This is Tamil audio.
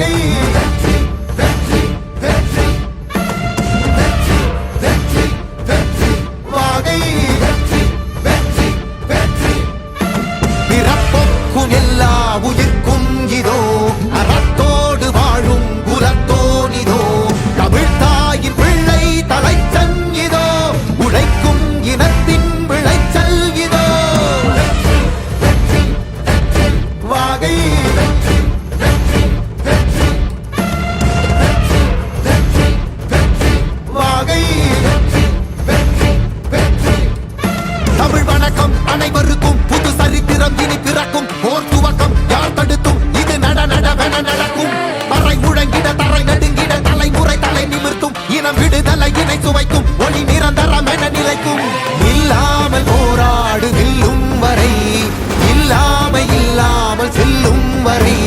பகை வெற்றி வெற்றி வெற்றி. வெற்றி உயிர் தமிழ் அனைவருக்கும் புது சரித்திரம் இனி பிறக்கும். போர் துவக்கம் யார் தடுத்தும் இது நட நடவென நடக்கும். மறை முழங்கிட தரை நடுங்கிட தலைமுறை தலை நிமிர்த்தும். இனம் விடுதலை இணை சுவைக்கும். ஒளி நிரந்தரம் என நிலைக்கும். இல்லாமல் போராடு வெல்லும் வரை இல்லாமல் இல்லாமல் செல்லும் வரை